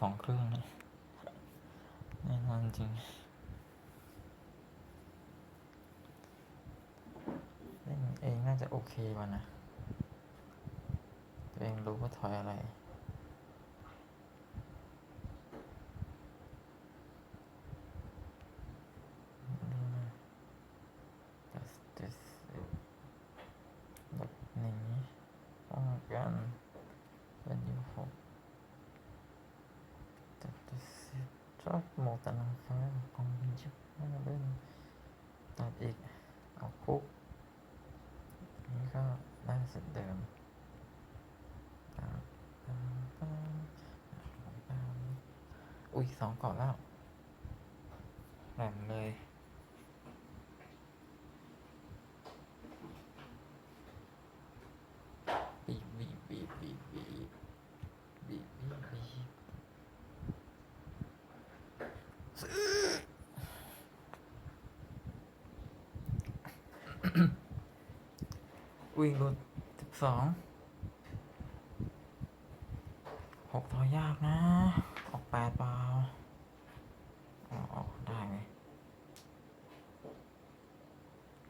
สองเครื่องนะแน่นอนจริงเล่นเองน่าจะโอเคกว่านะ ตัวเองรู้ว่าถอยอะไร ก็หมกตารางคะแนนของคุณชักเล่นตัดอีก เอาคุก นี่ก็ได้เสุดเดิมอุ้ยสองก่อนแล้วแหลมเลย อุ้ยรุดสิบสองหกทอยากนะ ออกแปดเปล่าออกได้ไหม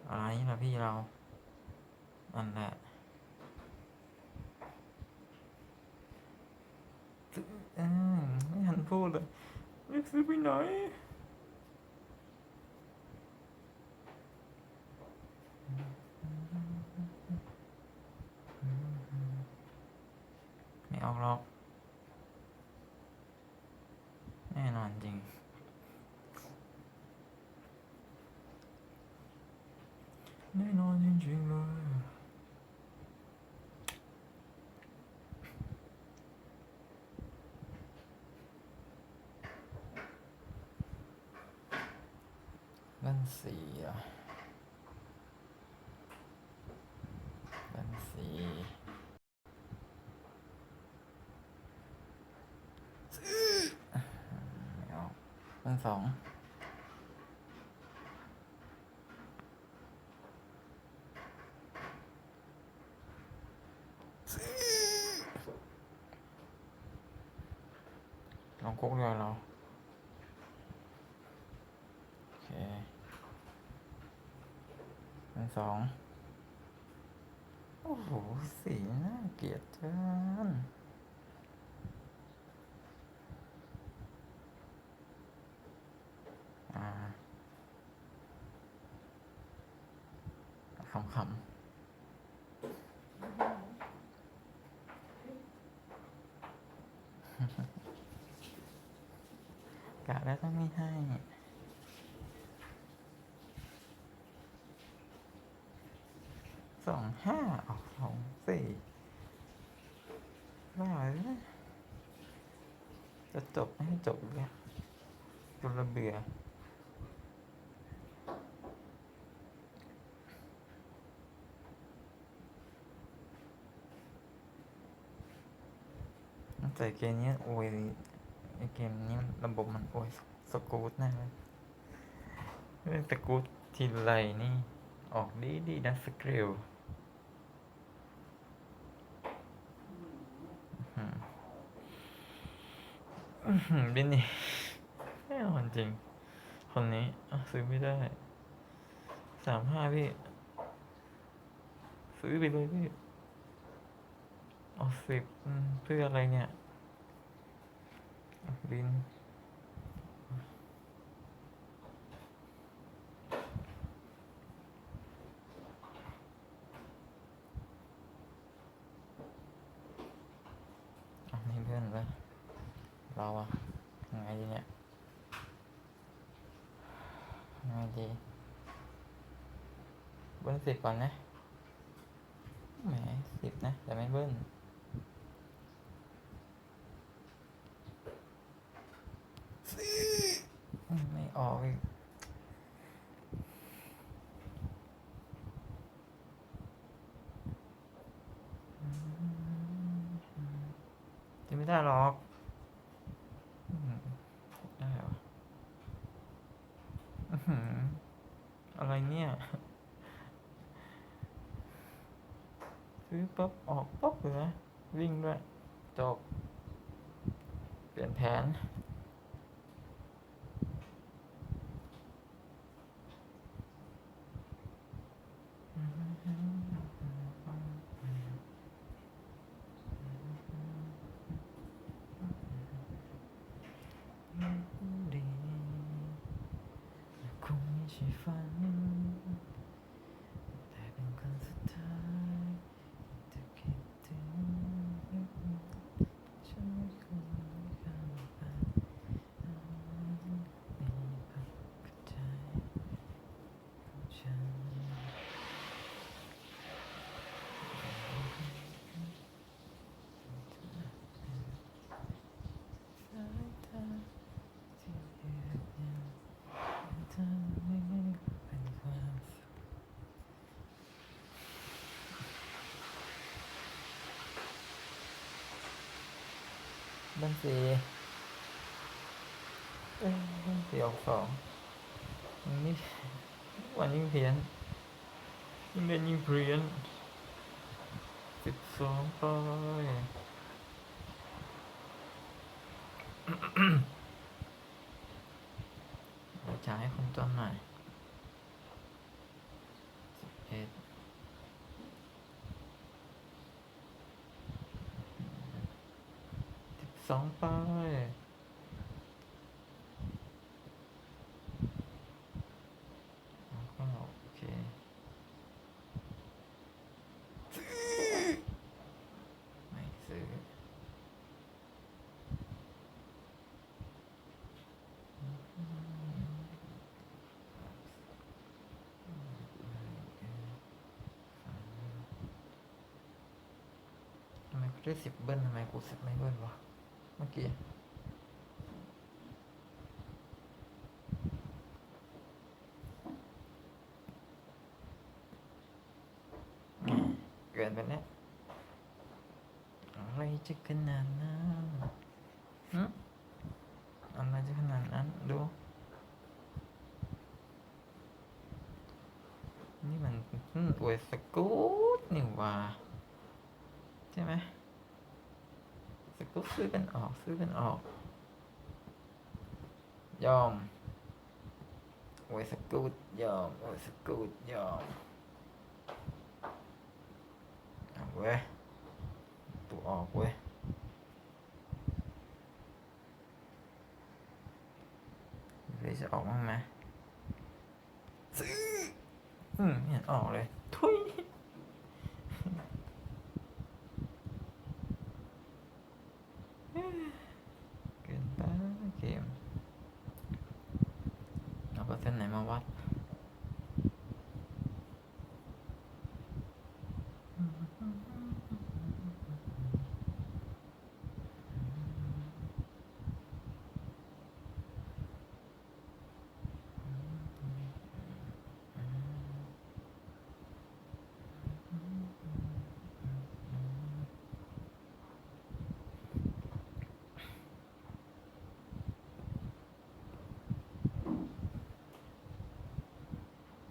อะไรล่ะพี่เรา อันแหละอืมไม่ทันพูดเลยรีบซื้อไปไหน ไม่ออกหรอก แน่นอนจริง แน่นอนจริงๆเลยเล่นสีอะเล่นสีไม่อ อกเล่นสองลองกุ๊กเรือเราโอเคอันสองโอ้โหสีน่าเกลียดเกินอ่าขำกะแล้วต้องไม่ให้สองห้าออกสองสี่ว่าเลยจะจบให้จบเลยจนระเบือ แต่เกมนี้โอ้ยไอเกมนี้ระบบมันโอ้ยสกูตน่เลยเล่นสกูตทีไรนี่ ออกดีดีนะสกิลบินนี่แน่นอนจริง คนนี้ซื้อไม่ได้สามห้าพี่ ซื้อไปเลยพี่ เอาสิบเพื่ออะไรเนี่ย อะบินอะนี่เพื่อนเลยเราอะยังไงดีเนี่ยยังไงดีเบิ้ลสิบก่อนนะแหมสิบนะแต่ไม่เบิ้ลอืมไม่ออกอีกจะ ได้หรอกอืมได้เหรออะไรเนี่ย ซื้อปุ๊บ ออกปุ๊บเลยนะวิ่งด้วย จบปิดลี่ยนแผน คงไม่ใช่ฝัน แต่เป็นคนสุดท้ายที่คิดถึงฉันไม่เคยเข้าไปไม่พักใจของฉันสายตาที่เยือกเย็นเธอไม่เป็นความสุข บันสี เอ้ยบันสีออกสองมันนี่วันยิ่งเพี้ยนยิ่งเล่นยิ่งเพี้ยนสิบสองไปเราจ่ายให้คนจนหน่อยสิบเอ็ด สองไปแล้วก็โอเค ไม่ซื้อ ทำไมกูได้สิบเบิ้ลทำไมกูสิบไม่เบิ้ลวะ มื่อกี้เกินไปแล้วอะไรจะขนาดนั้นอะไรจะขนาดนั้นดูนี่มันอวยสกูตนี่ว่าใช่ไหม สกู๊ปซื้อกันออกซื้อกันออก ยอมโอ้ยสกูตยอมโอ้ยสกูตยอมเอาเว้ยตัวออกเว้ยเลยจะออกบ้างไหมซื้ออืมไม่เห็นออกเลยทุย เกินไปเกมเอาเปอร์เซ็ นไหนมาวัด อ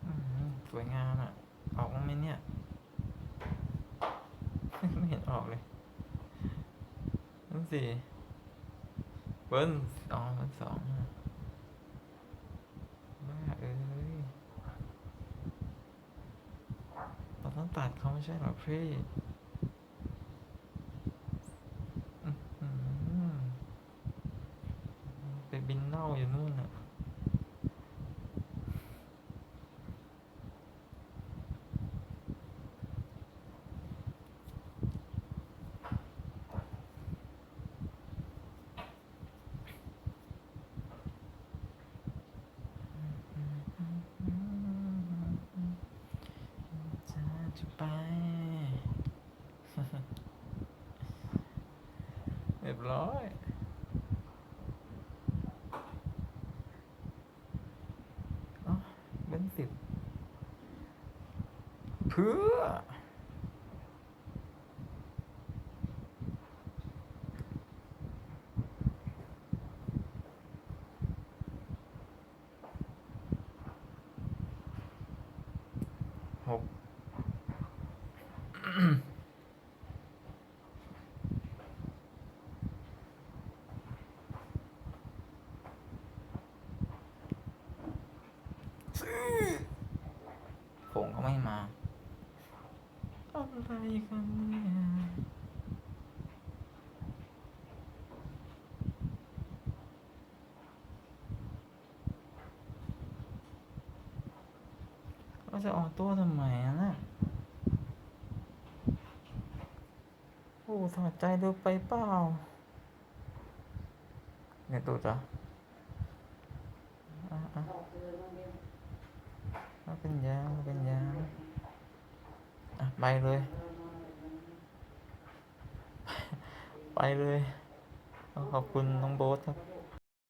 ืมสวยงามอะ ออกมั้างไหมเนี่ย ไม่เห็น ออกเลยนั่นสิเบิ้ลสองเบิ้ลสองอะบ้าเอ้ยเราต้องตัดเขาไม่ใช่หรอพี่อื้อหือไปบินเน่าอยู่นู่นอะ จะจะไป เร้อย เบนสิบเพื่อ หก ผมก็ ไม่มาอะไรกันเนี่ยก็จะออกตัวทำไมอะนะโอ้ถอดใจเร็วไปเปล่า เนี่ยตัวจ้ะอะอะ เอาเป็นยาวเอาเป็นยาวอะไปเลย ไปเลย ขอบคุณน้องโบ๊ทครับ